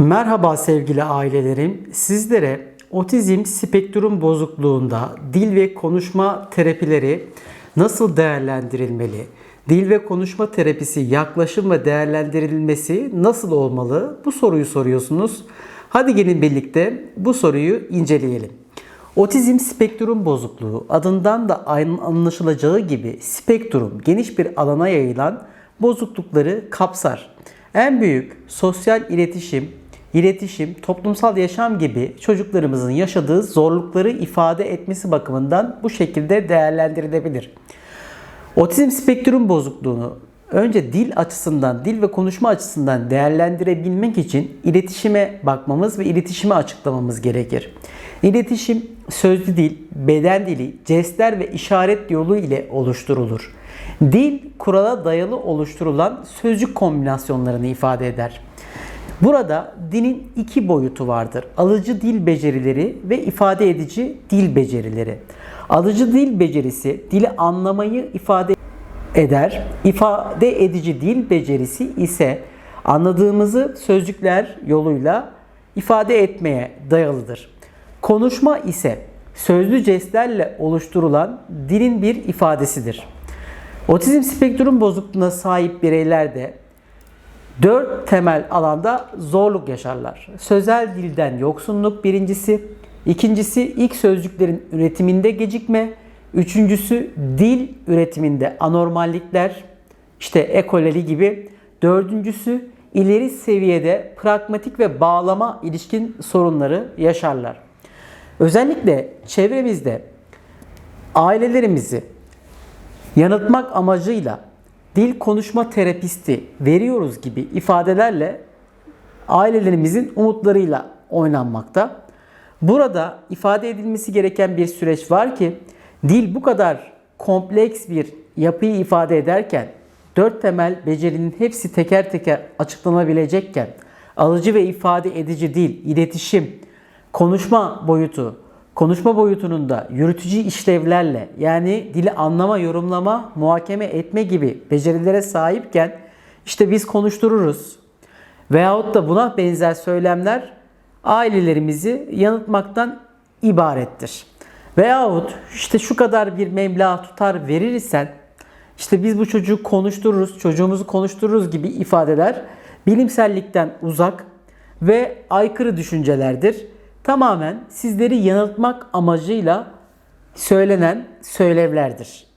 Merhaba sevgili ailelerim. Sizlere otizm spektrum bozukluğunda dil ve konuşma terapileri nasıl değerlendirilmeli? Dil ve konuşma terapisi yaklaşım ve değerlendirilmesi nasıl olmalı? Bu soruyu soruyorsunuz. Hadi gelin birlikte bu soruyu inceleyelim. Otizm spektrum bozukluğu adından da anlaşılacağı gibi spektrum geniş bir alana yayılan bozuklukları kapsar. En büyük sosyal iletişim, iletişim, toplumsal yaşam gibi çocuklarımızın yaşadığı zorlukları ifade etmesi bakımından bu şekilde değerlendirilebilir. Otizm spektrum bozukluğunu önce dil açısından, dil ve konuşma açısından değerlendirebilmek için iletişime bakmamız ve iletişimi açıklamamız gerekir. İletişim sözlü dil, beden dili, jestler ve işaret yolu ile oluşturulur. Dil kurala dayalı oluşturulan sözcük kombinasyonlarını ifade eder. Burada dilin iki boyutu vardır. Alıcı dil becerileri ve ifade edici dil becerileri. Alıcı dil becerisi dili anlamayı ifade eder. İfade edici dil becerisi ise anladığımızı sözcükler yoluyla ifade etmeye dayalıdır. Konuşma ise sözlü jestlerle oluşturulan dilin bir ifadesidir. Otizm spektrum bozukluğuna sahip bireyler de dört temel alanda zorluk yaşarlar. Sözel dilden yoksunluk birincisi, ikincisi ilk sözcüklerin üretiminde gecikme, üçüncüsü dil üretiminde anormallikler, işte ekoleli gibi, dördüncüsü ileri seviyede pragmatik ve bağlama ilişkin sorunları yaşarlar. Özellikle çevremizde ailelerimizi yanıltmak amacıyla dil konuşma terapisti veriyoruz gibi ifadelerle ailelerimizin umutlarıyla oynanmakta. Burada ifade edilmesi gereken bir süreç var ki dil bu kadar kompleks bir yapıyı ifade ederken dört temel becerinin hepsi teker teker açıklanabilecekken alıcı ve ifade edici dil, iletişim, konuşma boyutu, konuşma boyutunun da yürütücü işlevlerle yani dili anlama, yorumlama, muhakeme etme gibi becerilere sahipken işte biz konuştururuz veyahut da buna benzer söylemler ailelerimizi yanıltmaktan ibarettir. Veyahut işte şu kadar bir meblağ tutar verirsen işte biz bu çocuğu konuştururuz, çocuğumuzu konuştururuz gibi ifadeler bilimsellikten uzak ve aykırı düşüncelerdir. Tamamen sizleri yanıltmak amacıyla söylenen söylevlerdir.